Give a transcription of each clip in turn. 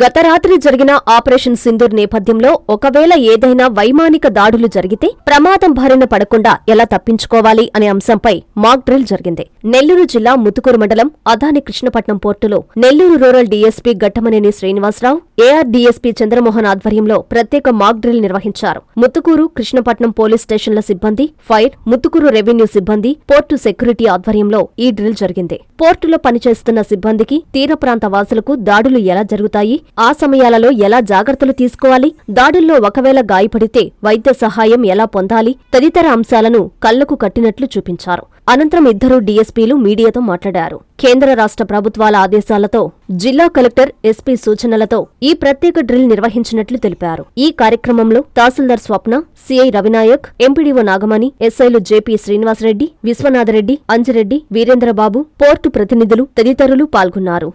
గత రాత్రి జరిగిన ఆపరేషన్ సింధూర్ నేపథ్యంలో ఒకవేళ ఏదైనా వైమానిక దాడులు జరిగితే ప్రమాదం బారిన పడకుండా ఎలా తప్పించుకోవాలి అనే అంశంపై మాక్ డ్రిల్ జరిగింది. నెల్లూరు జిల్లా ముతుకూరు మండలం అదాని కృష్ణపట్నం పోర్టులో Nellore rural DSP Ghattamaneni Srinivasarao AR DSP Chandramohan ఆధ్వర్యంలో ప్రత్యేక మాక్ డ్రిల్ నిర్వహించారు. ముత్తుకూరు కృష్ణపట్నం పోలీస్ స్టేషన్ల సిబ్బంది ఫైర్ ముత్తుకూరు రెవెన్యూ సిబ్బంది పోర్టు సెక్యూరిటీ ఆధ్వర్యంలో ఈ డ్రిల్ జరిగింది. పోర్టులో పనిచేస్తున్న సిబ్బందికి తీర ప్రాంత వాసులకు దాడులు ఎలా జరుగుతాయి? ఆ సమయాలలో ఎలా జాగ్రత్తలు తీసుకోవాలి? దాడుల్లో ఒకవేళ గాయపడితే వైద్య సహాయం ఎలా పొందాలి? తదితర అంశాలను కళ్ళకు కట్టినట్లు చూపించారు. అనంతరం ఇద్దరు డీఎస్పీలు మీడియాతో మాట్లాడారు. కేంద్ర రాష్ట్ర ప్రభుత్వాల ఆదేశాలతో జిల్లా కలెక్టర్ ఎస్పీ సూచనలతో ఈ ప్రత్యేక డ్రిల్ నిర్వహించినట్లు తెలిపారు. ఈ కార్యక్రమంలో తహసీల్దార్ స్వప్న సిఐ రవినాయక్ ఎంపీడీఓ నాగమణి ఎస్ఐలు జేపీ శ్రీనివాసరెడ్డి విశ్వనాథరెడ్డి అంజిరెడ్డి వీరేంద్రబాబు పోర్టు ప్రతినిధులు తదితరులు పాల్గొన్నారు.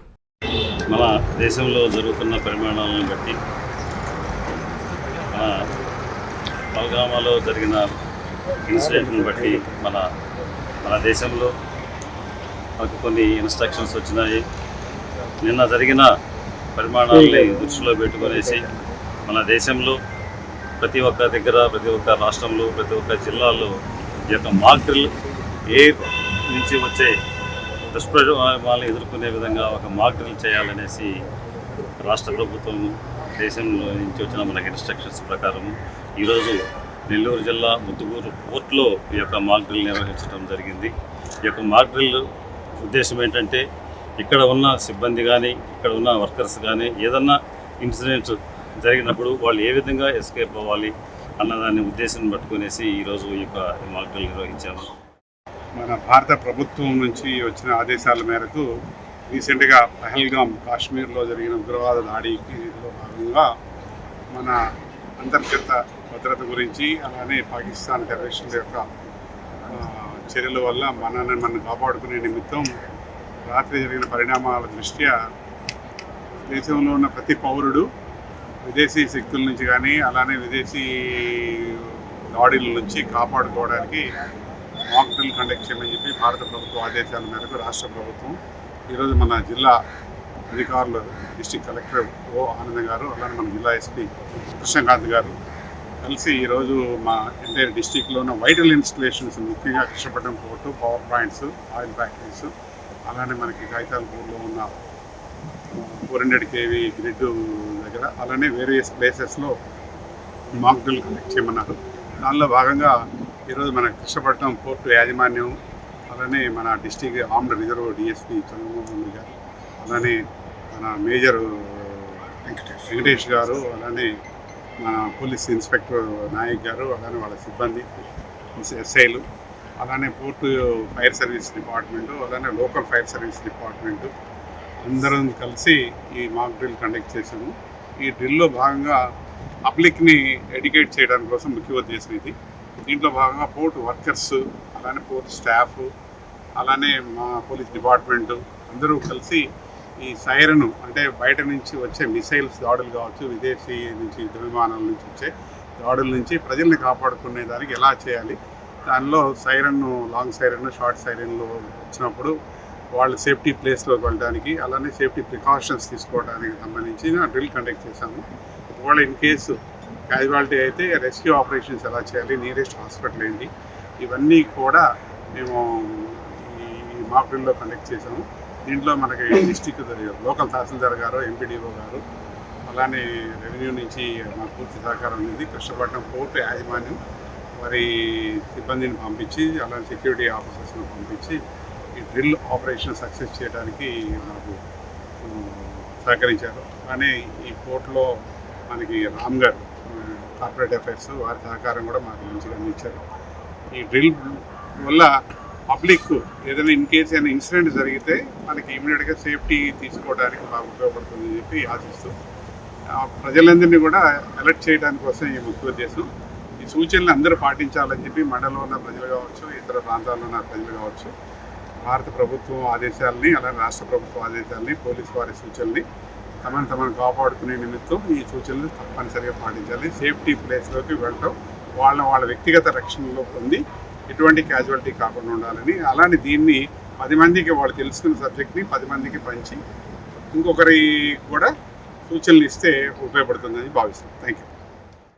మన దేశంలో జరుగుతున్న పరిమాణాలను బట్టి మన పల్గామాలో జరిగిన ఇన్సిడెంట్ని బట్టి మన మన దేశంలో మనకు కొన్ని ఇన్స్ట్రక్షన్స్ వచ్చినాయి. నిన్న జరిగిన పరిమాణాలని దృష్టిలో పెట్టుకొనేసి మన దేశంలో ప్రతి ఒక్క దగ్గర ప్రతి ఒక్క రాష్ట్రంలో ప్రతి ఒక్క జిల్లాలో ఈ యొక్క మాక్ డ్రిల్ ఏ నుంచి వచ్చే దుష్ప్రభావాలను ఎదుర్కొనే విధంగా ఒక మాక్ డ్రిల్ చేయాలనేసి రాష్ట్ర ప్రభుత్వం దేశంలో నుంచి వచ్చిన మనకి ఇన్స్ట్రక్షన్స్ ప్రకారం ఈరోజు నెల్లూరు జిల్లా ముద్దుగూరు పోర్ట్లో ఈ యొక్క మాక్ డ్రిల్ నిర్వహించడం జరిగింది. ఈ యొక్క మాక్ డ్రిల్ ఉద్దేశం ఏంటంటే ఇక్కడ ఉన్న సిబ్బంది కానీ ఇక్కడ ఉన్న వర్కర్స్ కానీ ఏదన్నా ఇన్సిడెంట్ జరిగినప్పుడు వాళ్ళు ఏ విధంగా ఎస్కేప్ అవ్వాలి అన్నదాన్ని ఉద్దేశం పట్టుకునేసి ఈరోజు ఈ యొక్క మాక్ నిర్వహించాము మన భారత ప్రభుత్వం నుంచి వచ్చిన ఆదేశాల మేరకు రీసెంట్గా పహల్గామ్ కాశ్మీర్లో జరిగిన ఉగ్రవాద దాడికి భాగంగా మన అంతర్గత భద్రత గురించి అలానే పాకిస్తాన్ టెర్రరిస్టుల యొక్క చర్యల వల్ల మనల్ని మనం కాపాడుకునే నిమిత్తం రాత్రి జరిగిన పరిణామాల దృష్ట్యా దేశంలో ఉన్న ప్రతి పౌరుడు విదేశీ శక్తుల నుంచి కానీ అలానే విదేశీ దాడుల నుంచి కాపాడుకోవడానికి మాక్ డ్రిల్ కండక్ట్ చేయమని చెప్పి భారత ప్రభుత్వ ఆదేశాల మేరకు రాష్ట్ర ప్రభుత్వం ఈరోజు మన జిల్లా అధికారులు డిస్టిక్ కలెక్టర్ ఓ ఆనంద్ గారు అలానే మన జిల్లా ఎస్పీ కృష్ణకాంత్ గారు కలిసి ఈరోజు మా ఎంటైర్ డిస్టిక్లో ఉన్న వైటల్ ఇన్స్టలేషన్స్ ముఖ్యంగా Krishnapatnam port power points oil factories అలానే మనకి కాగితాలపూర్లో ఉన్న ఫోర్ హండ్రెడ్ కేవీ గ్రిడ్ దగ్గర అలానే వేరియస్ ప్లేసెస్లో మాక్ డ్రిల్ కండక్ట్ చేయమన్నారు. దానిలో భాగంగా ఈరోజు మన కృష్ణపట్నం పోర్టు యాజమాన్యం అలానే మన district armed reserve DSP Chandramohan garu అలానే మన మేజర్ వెంకటేష్ వెంకటేష్ గారు అలానే మన పోలీస్ ఇన్స్పెక్టర్ నాయక్ గారు అలానే వాళ్ళ సిబ్బంది ఎస్ఐలు అలానే పోర్టు ఫైర్ సర్వీస్ డిపార్ట్మెంటు అలానే లోకల్ ఫైర్ సర్వీస్ డిపార్ట్మెంటు అందరం కలిసి ఈ మాక్ డ్రిల్ కండక్ట్ చేసాము ఈ డ్రిల్లో భాగంగా పబ్లిక్ని ఎడ్యుకేట్ చేయడం కోసం ముఖ్య ఉద్దేశం ఇది. దీంట్లో భాగంగా పోర్ట్ వర్కర్స్ అలానే పోర్ట్ స్టాఫ్ అలానే మా పోలీస్ డిపార్ట్మెంటు అందరూ కలిసి ఈ సైరను అంటే బయట నుంచి వచ్చే మిసైల్స్ దాడులు కావచ్చు విదేశీ నుంచి యుద్ధ విమానాల నుంచి వచ్చే దాడుల నుంచి ప్రజల్ని కాపాడుకునే దానికి ఎలా చేయాలి? దానిలో సైరన్ లాంగ్ సైరన్ షార్ట్ సైరన్లు వచ్చినప్పుడు వాళ్ళు సేఫ్టీ ప్లేస్లోకి వెళ్ళడానికి అలానే సేఫ్టీ ప్రికాషన్స్ తీసుకోవడానికి సంబంధించిన డ్రిల్ కండక్ట్ చేశాము. ఒకవేళ ఇన్ కేసు క్యాజువాలిటీ అయితే రెస్క్యూ ఆపరేషన్స్ ఎలా చేయాలి నియరెస్ట్ హాస్పిటల్ ఏంటి ఇవన్నీ కూడా మేము ఈ మాక్ డ్రిల్లో కండక్ట్ చేశాము. దీంట్లో మనకి డిస్టిక్ లోకల్ తహసీల్దార్ గారు ఎంపీడీఓ గారు అలానే రెవెన్యూ నుంచి మాకు పూర్తి సహకారం ఉంది కృష్ణపట్నం పోర్టు యాజమాన్యం వారి సిబ్బందిని పంపించి అలానే సెక్యూరిటీ ఆఫీసర్స్ని పంపించి ఈ డ్రిల్ ఆపరేషన్ సక్సెస్ చేయడానికి మాకు సహకరించారు. కానీ ఈ పోర్టులో మనకి రామ్ గారు కార్పొరేట్ అఫైర్స్ వారి సహకారం కూడా మాకు మంచిగా అందించారు. ఈ డ్రిల్ వల్ల పబ్లిక్ ఏదైనా ఇన్ కేస్ ఏదైనా ఇన్సిడెంట్ జరిగితే మనకి ఇమీడియట్గా సేఫ్టీ తీసుకోవడానికి బాగా ఉపయోగపడుతుందని చెప్పి ఆశిస్తూ ప్రజలందరినీ కూడా అలర్ట్ చేయడానికి కోసం ఈ ముఖ్య ఉద్దేశం ఈ సూచనలు అందరూ పాటించాలని చెప్పి మండలంలో ఉన్న ప్రజలు కావచ్చు ఇతర ప్రాంతాల్లో ఉన్న ప్రజలు కావచ్చు భారత ప్రభుత్వం ఆదేశాలని అలాగే రాష్ట్ర ప్రభుత్వం ఆదేశాలని పోలీసు వారి సూచనల్ని తమను తమను కాపాడుకునే నిమిత్తం ఈ సూచనలు తప్పనిసరిగా పాటించాలి. సేఫ్టీ ప్లేస్లోకి వెళ్ళటం వాళ్ళ వాళ్ళ వ్యక్తిగత రక్షణలో పొంది ఎటువంటి క్యాజువాలిటీ కాకుండా ఉండాలని. అలానే దీన్ని పది మందికి వాళ్ళు తెలుసుకున్న సబ్జెక్ట్ని పది మందికి పంచి ఇంకొకరి కూడా సూచనలు ఇస్తే ఉపయోగపడుతుందని భావిస్తున్నాను థ్యాంక్ యూ